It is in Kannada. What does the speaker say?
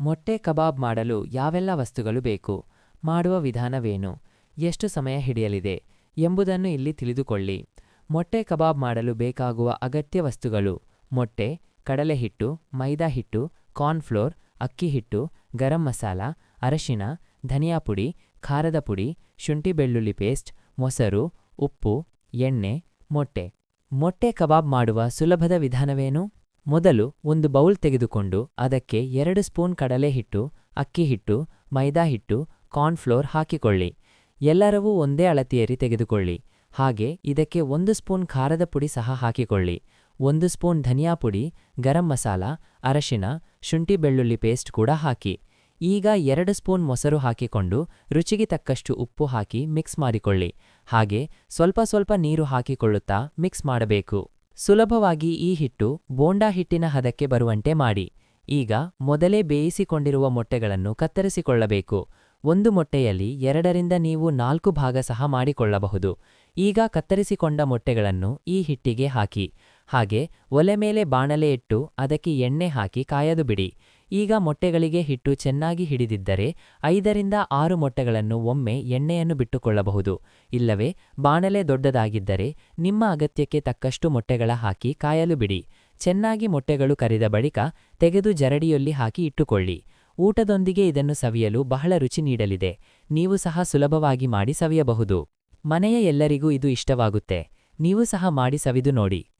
ಮೊಟ್ಟೆ ಕಬಾಬ್ ಮಾಡಲು ಯಾವೆಲ್ಲ ವಸ್ತುಗಳು ಬೇಕು? ಮಾಡುವ ವಿಧಾನವೇನು? ಎಷ್ಟು ಸಮಯ ಹಿಡಿಯಲಿದೆ? ಎಂಬುದನ್ನು ಇಲ್ಲಿ ತಿಳಿದುಕೊಳ್ಳಿ. ಮೊಟ್ಟೆ ಕಬಾಬ್ ಮಾಡಲು ಬೇಕಾಗುವ ಅಗತ್ಯ ವಸ್ತುಗಳು ಮೊಟ್ಟೆ ಕಡಲೆ ಹಿಟ್ಟು ಮೈದಾ ಹಿಟ್ಟು ಕಾರ್ನ್ಫ್ಲೋರ್ ಅಕ್ಕಿ ಹಿಟ್ಟು ಗರಂ ಮಸಾಲ, ಅರಶಿನ ಧನಿಯಾ ಪುಡಿ ಖಾರದ ಪುಡಿ, ಶುಂಠಿ ಬೆಳ್ಳುಳ್ಳಿ ಪೇಸ್ಟ್, ಮೊಸರು, ಉಪ್ಪು, ಎಣ್ಣೆ, ಮೊಟ್ಟೆ. ಮೊಟ್ಟೆ ಕಬಾಬ್ ಮಾಡುವ ಸುಲಭದ ವಿಧಾನವೇನು? ಮೊದಲು ಒಂದು ಬೌಲ್ ತೆಗೆದುಕೊಂಡು ಅದಕ್ಕೆ ಎರಡು ಸ್ಪೂನ್ ಕಡಲೆ ಹಿಟ್ಟು, ಅಕ್ಕಿ ಹಿಟ್ಟು, ಮೈದಾ ಹಿಟ್ಟು ಕಾರ್ನ್ಫ್ಲೋರ್ ಹಾಕಿಕೊಳ್ಳಿ. ಎಲ್ಲರವೂ ಒಂದೇ ಅಳತಿಯರಿ ತೆಗೆದುಕೊಳ್ಳಿ. ಹಾಗೆ ಇದಕ್ಕೆ ಒಂದು ಸ್ಪೂನ್ ಖಾರದ ಪುಡಿ ಸಹ ಹಾಕಿಕೊಳ್ಳಿ. ಒಂದು ಸ್ಪೂನ್ ಧನಿಯಾ ಪುಡಿ, ಗರಂ ಮಸಾಲ, ಅರಶಿನ, ಶುಂಠಿ ಬೆಳ್ಳುಳ್ಳಿ ಪೇಸ್ಟ್ ಕೂಡ ಹಾಕಿ. ಈಗ ಎರಡು ಸ್ಪೂನ್ ಮೊಸರು ಹಾಕಿಕೊಂಡು ರುಚಿಗೆ ತಕ್ಕಷ್ಟು ಉಪ್ಪು ಹಾಕಿ ಮಿಕ್ಸ್ ಮಾಡಿಕೊಳ್ಳಿ. ಹಾಗೆ ಸ್ವಲ್ಪ ಸ್ವಲ್ಪ ನೀರು ಹಾಕಿಕೊಳ್ಳುತ್ತಾ ಮಿಕ್ಸ್ ಮಾಡಬೇಕು. ಸುಲಭವಾಗಿ ಈ ಹಿಟ್ಟು ಬೋಂಡಾ ಹಿಟ್ಟಿನ ಹದಕ್ಕೆ ಬರುವಂತೆ ಮಾಡಿ. ಈಗ ಮೊದಲೇ ಬೇಯಿಸಿಕೊಂಡಿರುವ ಮೊಟ್ಟೆಗಳನ್ನು ಕತ್ತರಿಸಿಕೊಳ್ಳಬೇಕು. ಒಂದು ಮೊಟ್ಟೆಯಲ್ಲಿ ಎರಡರಿಂದ ನೀವು ನಾಲ್ಕು ಭಾಗ ಸಹ ಮಾಡಿಕೊಳ್ಳಬಹುದು. ಈಗ ಕತ್ತರಿಸಿಕೊಂಡ ಮೊಟ್ಟೆಗಳನ್ನು ಈ ಹಿಟ್ಟಿಗೆ ಹಾಕಿ. ಹಾಗೆ ಒಲೆ ಮೇಲೆ ಬಾಣಲೆ ಇಟ್ಟು ಅದಕ್ಕೆ ಎಣ್ಣೆ ಹಾಕಿ ಕಾಯದು ಬಿಡಿ. ಈಗ ಮೊಟ್ಟೆಗಳಿಗೆ ಹಿಟ್ಟು ಚೆನ್ನಾಗಿ ಹಿಡಿದಿದ್ದರೆ ಐದರಿಂದ ಆರು ಮೊಟ್ಟೆಗಳನ್ನು ಒಮ್ಮೆ ಎಣ್ಣೆಯನ್ನು ಬಿಟ್ಟುಕೊಳ್ಳಬಹುದು. ಇಲ್ಲವೇ, ಬಾಣಲೆ ದೊಡ್ಡದಾಗಿದ್ದರೆ ನಿಮ್ಮ ಅಗತ್ಯಕ್ಕೆ ತಕ್ಕಷ್ಟು ಮೊಟ್ಟೆಗಳ ಹಾಕಿ ಕಾಯಲು ಬಿಡಿ. ಚೆನ್ನಾಗಿ ಮೊಟ್ಟೆಗಳು ಕರಿದ ಬಳಿಕ ತೆಗೆದು ಜರಡಿಯಲ್ಲಿ ಹಾಕಿ ಇಟ್ಟುಕೊಳ್ಳಿ. ಊಟದೊಂದಿಗೆ ಇದನ್ನು ಸವಿಯಲು ಬಹಳ ರುಚಿ ನೀಡಲಿದೆ. ನೀವು ಸಹ ಸುಲಭವಾಗಿ ಮಾಡಿ ಸವಿಯಬಹುದು. ಮನೆಯ ಎಲ್ಲರಿಗೂ ಇದು ಇಷ್ಟವಾಗುತ್ತೆ. ನೀವು ಸಹ ಮಾಡಿ ಸವಿದು ನೋಡಿ.